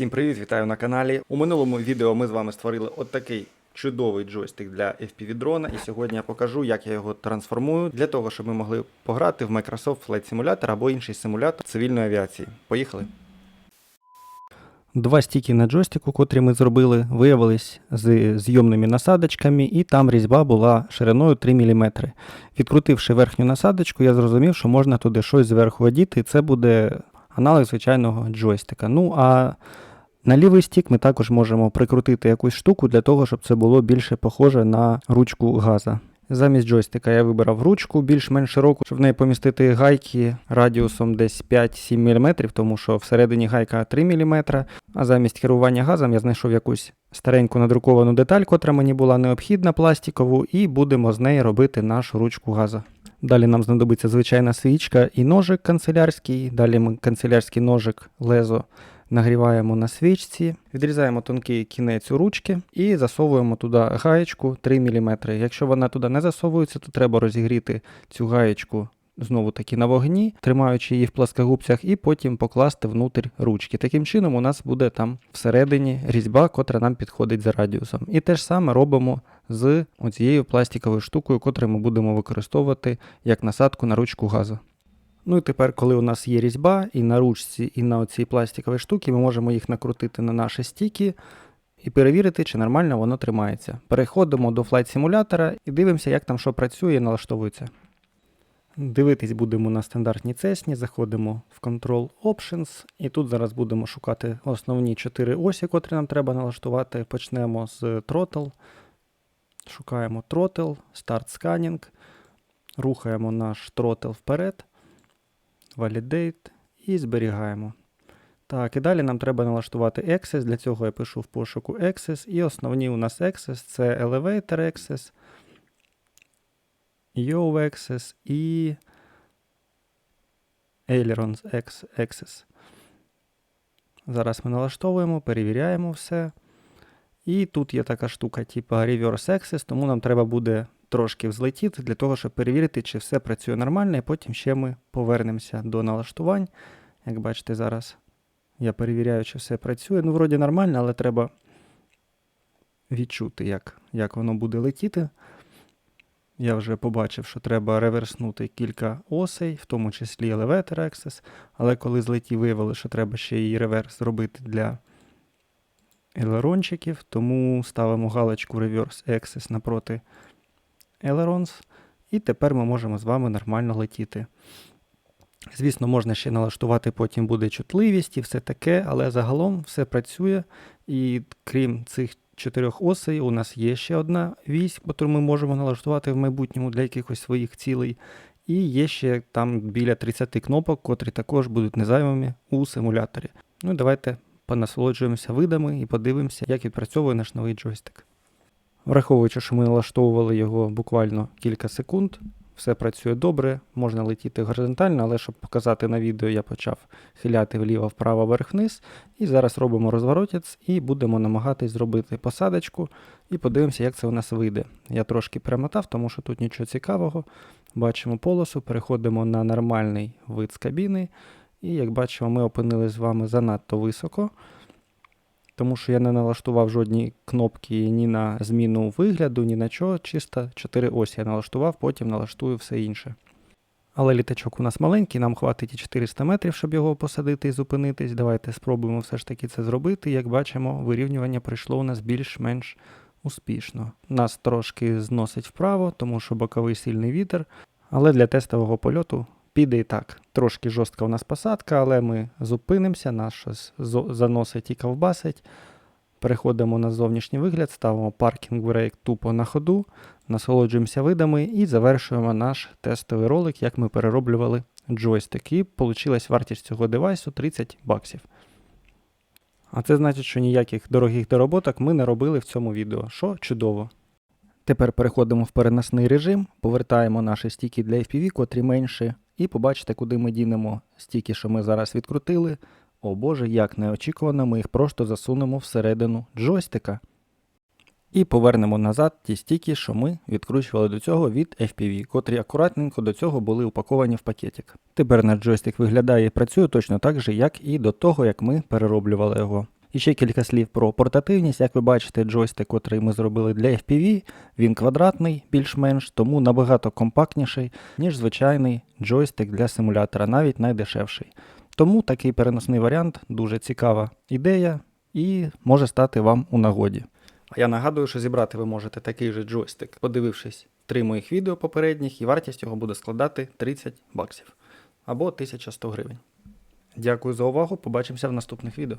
Всім привіт, вітаю на каналі. У минулому відео ми з вами створили от такий чудовий джойстик для FPV дрона. І сьогодні я покажу, як я його трансформую для того, щоб ми могли пограти в Microsoft Flight Simulator або інший симулятор цивільної авіації. Поїхали! Два стіки на джойстику, котрі ми зробили, виявились з зйомними насадочками, і там різьба була шириною 3 мм. Відкрутивши верхню насадочку, я зрозумів, що можна туди щось зверху одіти, і це буде аналог звичайного джойстика. Ну а на лівий стік ми також можемо прикрутити якусь штуку для того, щоб це було більше похоже на ручку газа. Замість джойстика я вибрав ручку більш-менш широку, щоб в неї помістити гайки радіусом десь 5-7 мм, тому що всередині гайка 3 мм, а замість керування газом я знайшов якусь стареньку надруковану деталь, котра мені була необхідна, пластикову, і будемо з неї робити нашу ручку газа. Далі нам знадобиться звичайна свічка і ножик канцелярський. Далі ми канцелярський ножик лезо нагріваємо на свічці, відрізаємо тонкий кінець у ручки і засовуємо туди гаєчку 3 мм. Якщо вона туди не засовується, то треба розігріти цю гаєчку знову таки на вогні, тримаючи її в пласкогубцях, і потім покласти внутрь ручки. Таким чином, у нас буде там всередині різьба, котра нам підходить за радіусом. І те ж саме робимо з оцією пластиковою штукою, котру ми будемо використовувати як насадку на ручку газу. Ну і тепер, коли у нас є різьба і на ручці, і на оцій пластиковій штуці, ми можемо їх накрутити на наші стіки і перевірити, чи нормально воно тримається. Переходимо до флайт симулятора і дивимося, як там що працює і налаштовується. Дивитись будемо на стандартній цесні, заходимо в Control Options, і тут зараз будемо шукати основні 4 осі, котрі нам треба налаштувати. Почнемо з Throttle. Шукаємо Throttle, Start Scanning, рухаємо наш Throttle вперед, Validate і зберігаємо. Так, і далі нам треба налаштувати Access. Для цього я пишу в пошуку Access. І основні у нас Access це Elevator Access, Yaw Access і Ailerons Access. Зараз ми налаштовуємо, перевіряємо все. І тут є така штука, типу Reverse Access, тому нам треба буде трошки взлетіти для того, щоб перевірити, чи все працює нормально, і потім ще ми повернемося до налаштувань. Як бачите, зараз я перевіряю, чи все працює. Ну, вроді нормально, але треба відчути, як, як воно буде летіти. Я вже побачив, що треба реверснути кілька осей, в тому числі Elevator Access, але коли злетів, виявили, що треба ще і реверс зробити для елерончиків, тому ставимо галочку Reverse Access напроти Ailerons, і тепер ми можемо з вами нормально летіти. Звісно, можна ще налаштувати, потім буде чутливість і все таке, але загалом все працює. І крім цих чотирьох осей, у нас є ще одна вісь, яку ми можемо налаштувати в майбутньому для якихось своїх цілей. І є ще там біля 30 кнопок, котрі також будуть незаймими у симуляторі. Ну давайте понасолоджуємося видами і подивимося, як відпрацьовує наш новий джойстик. Враховуючи, що ми налаштовували його буквально кілька секунд, все працює добре, можна летіти горизонтально, але щоб показати на відео, я почав хиляти вліво, вправо, вверх-вниз. І зараз робимо розворотець і будемо намагатись зробити посадочку і подивимося, як це у нас вийде. Я трошки перемотав, тому що тут нічого цікавого. Бачимо полосу, переходимо на нормальний вид з кабіни. І як бачимо, ми опинились з вами занадто високо тому що я не налаштував жодні кнопки ні на зміну вигляду, ні на чого. Чисто 4 осі я налаштував, потім налаштую все інше. Але літачок у нас маленький, нам хватить і 400 метрів, щоб його посадити і зупинитись. Давайте спробуємо все ж таки це зробити. Як бачимо, вирівнювання прийшло у нас більш-менш успішно. Нас трошки зносить вправо, тому що боковий сильний вітер, але для тестового польоту піде і так. Трошки жорстка у нас посадка, але ми зупинимося, нас щось заносить і ковбасить. Переходимо на зовнішній вигляд, ставимо паркінг брейк тупо на ходу, насолоджуємося видами і завершуємо наш тестовий ролик, як ми перероблювали джойстик. І вийшла вартість цього девайсу 30 баксів. А це значить, що ніяких дорогих дороботок ми не робили в цьому відео, що чудово. Тепер переходимо в переносний режим, повертаємо наші стіки для FPV, котрі менші, і побачите, куди ми дінемо стіки, що ми зараз відкрутили. О боже, як неочікувано, ми їх просто засунемо всередину джойстика. І повернемо назад ті стіки, що ми відкручували до цього від FPV, котрі акуратненько до цього були упаковані в пакетик. Тепер наш джойстик виглядає і працює точно так же, як і до того, як ми перероблювали його. І ще кілька слів про портативність. Як ви бачите, джойстик, котрий ми зробили для FPV, він квадратний, більш-менш, тому набагато компактніший, ніж звичайний джойстик для симулятора, навіть найдешевший. Тому такий переносний варіант дуже цікава ідея і може стати вам у нагоді. А я нагадую, що зібрати ви можете такий же джойстик, подивившись три моїх відео попередніх, і вартість його буде складати 30 баксів або 1100 гривень. Дякую за увагу, побачимося в наступних відео.